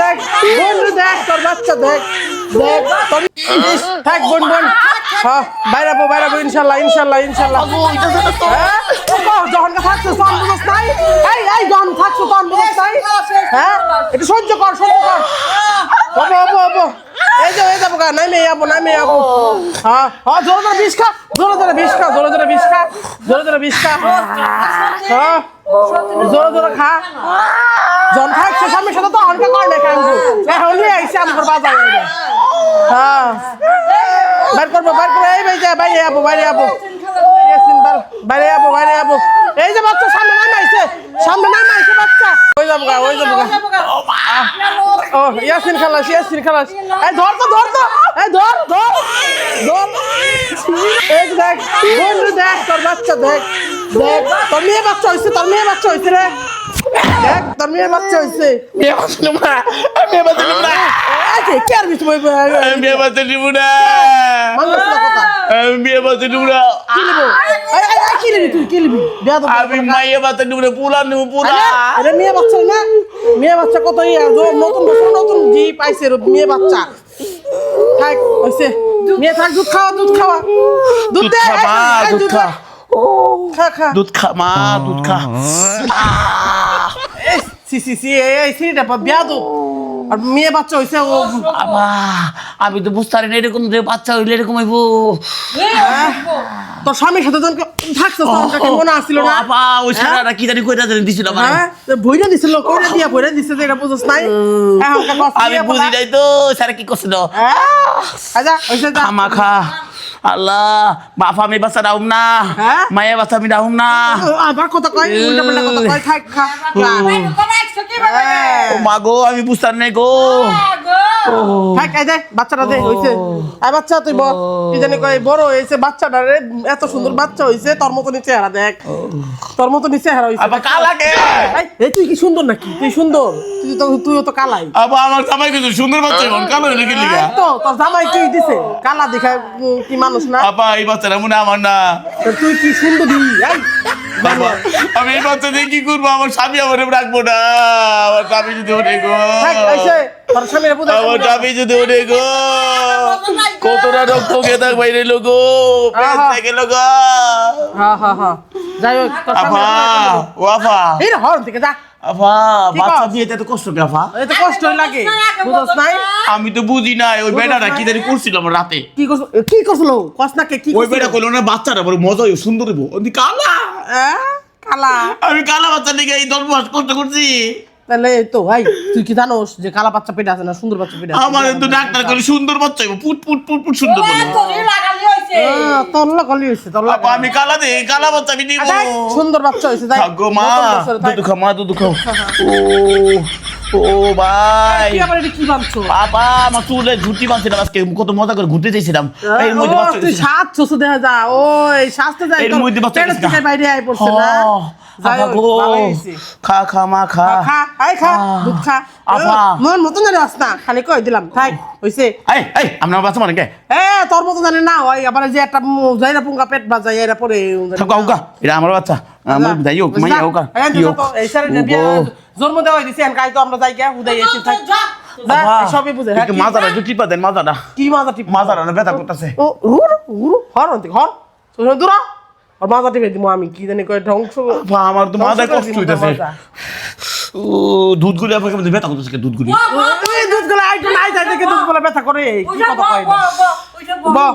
দেখ বোন রে দেখ তোর বাচ্চা দেখ দেখ তোর থাক বোন বোন। হ্যাঁ বাইরাবো বাইরাবো ইনশাল্লাহ ইনশাল্লাহ ইনশাল্লাহ। হ্যাঁ? যখন থাকছো তখন বুঝোস নাই? এই এই যখন থাকছো তখন বুঝোস নাই? হ্যাঁ? একটু সহ্য কর সহ্য কর। হব হব হব এই যে এই যাব গা নামে যাব নামে যাব হ্যাঁ হ্যাঁ জোরে জোরে বিষ খা জোরে জোরে বিষ খা জোরে জোরে বিষ খা জোরে জোরে বিষ খা। হ্যাঁ জোরে জোরে খা। জন থাকছে স্বামীর সাথে তো অনেক হ্যাঁ। করব বাইর এই বাইরে বাইরে যাব বাইরে যাব বাইরে যাব বাইরে যাব এই যে বাচ্চা, সামনে নামে সামনে ওই যাব গা, ওই যাব গা। ও, ইয়াসিন খালাস ইয়াসিন খালাস। ধর তো ধর তো। এই ধর এই দেখ দেখ, তোর বাচ্চা দেখ। দেখ তোর মেয়ে বাচ্চা হইছে তোর মেয়ে বাচ্চা হইছে রে। দেখ তোর মেয়ে বাচ্চা হইছে। বিয়ে বাঁচতে নিব না আমি বিয়ে বাঁচতে নিব না। আছে কে আর বিছ মই আমি বিয়ে বাঁচতে নিব না। মানুষ না কথা। আমি বিয়ে বাঁচতে নিব না। কি এই, কি লিবি তুই? কি তো আমি মাইয়ে বাঁচতে নিব না পুরা নিব পুরা আরে মেয়ে বাচ্চা না। মেয়ে বাচ্চা কত নতুন বছর নতুন জি পাইছে রে, মেয়ে বাচ্চা। থাক হইছে। মেয়ে থাক দুধ খাওয়া দুধ খাওয়া। দুধ দে দুধ খা। খা খা। দুধ খা মা দুধ খা। সি সি সি এই দো আর মেয়ে বাচ্চা হইছে ও। আবা আমি তো বুঝতে পারি না এরকম যে বাচ্চা হইলে এরকম হইব। তোর স্বামীর সাথে তখন কাকে মনে আসছিল না? আপা ওই সারাটা কি জানি কইরা জানি দিছিল আমার। হ্যাঁ? বইটা দিছিল কইরা দিয়া বইটা দিছে যে এটা বুঝছ নাই। আমি বুঝি নাই তো সারা কি করছিল? হ্যাঁ? আচ্ছা যা। খামা খা। আল্লাহ বাপা আমি বাচ্চা ডাউম না হ্যাঁ? মায়ের বাচ্চা আমি ডাউম না আবার কথা কয় উল্টা পাল্টা কথা কয় থাক খা। হ্যাঁ। ও মা গো আমি বুঝতে পারি নাই গো থাক এই দে বাচ্চাটা দে হইছে। এই বাচ্চা তুই বল কি জানি কয় বড় হইছে বাচ্চাটা রে এত সুন্দর বাচ্চা হইছে তোর মতনই চেহারা দেখ। তোর মতনই চেহারা হইছে। আবার কালাকে এই, এই তুই কি সুন্দর নাকি? তুই সুন্দর। তুই তো তুইও তো কালাই। আবার আমার জামাই কিন্তু সুন্দর বাচ্চা কালো লিগা? তো তোর জামাই কি দিছে? কালা দেখা কি মানুষ না? আপা এই বাচ্চাটা মনে আমার না। তুই কি সুন্দরী? এই বাবা। আমি এই বাচ্চা দিয়ে কি করব? আমার স্বামী আমার রাখব না। আমার স্বামী যদি ওঠে গো। আমার স্বামী যদি ওঠে গো। কতটা রক্ত খেয়ে থাক বাইরে লোক থেকে লোক যাই হোক স্বামীর ও এই থেকে যা। বাচ্চা এত কষ্ট কে এত কষ্টই লাগে। বুঝছ নাই? আমি তো বুঝি নাই ওই বেটাটা কি জানি করছিল আমার রাতে। কি করছ কি করছিল? না কে কি ওই করছিল? বেটা কইলো না বাচ্চাটা বড় মজা সুন্দর কালা আহ, কালা আমি কালা বাচ্চা নিয়ে এই দশ মাস কষ্ট করছি। তাহলে তো ভাই তুই কি জানোস যে কালা বাচ্চা পেটে আছে না সুন্দর বাচ্চা পেটে আছে? আমার তো ডাক্তার কইলো সুন্দর বাচ্চা হইব পুট পুট পুট পুট সুন্দর বলে তল্লা কলি হইছে তল্লা আমি কালা দে কালা বাচ্চা আমি নিব। সুন্দর বাচ্চা হইছে তাই গো মা। দুধ খাও মা দুধ খাও ও। ও ভাই। এটা কি ভাবছ? বাবা আমার চুলে ঝুটি বাঁধছিলাম আজকে কত মজা করে ঘুরতে চাইছিলাম। এর মধ্যে তুই সাত দেখা যা। ওই সাজতে যাই এর মধ্যে থেকে বাইরে আই পড়ছে না? যাই হইছে। খা খা মা খা। খা আই খা দুধ খা। আপা। মন মতন জানি আস না। খালি কই দিলাম থাক হইছে। এই এই আপনার বাচ্চা মানে কে? এ তোর মতো জানি না ওই আবার যে একটা মু- যাইরা পুঙ্গা পেট বাজাই এরা পরে থাকা হোক এটা আমার বাচ্চা। আমার যাই হোক মাইয়া হোক কি হোক। জন্ম দেওয়া দিছে এন কাই তো আমরা যাই গিয়া হুদাই এসে থাক। সবই বুঝে। হ্যাঁ, মাজাটা একটু টিপা দেন মাজাটা। কি মাজা টিপ? মাজাটা না ব্যথা করতেছে। ও হুর হুর। হর হর। দূর। আর মাজা টিপে আমি কি জানি কই ধ্বংস আমার তো করে কষ্ট হইতেছে। দুধগুলি আপনাকে মধ্যে ব্যথা করতেছে কে দুধগুলি। এই দুধগুলো আইটো নাই যাই দেখে দুধগুলো ব্যথা করে কি কথা কয় না।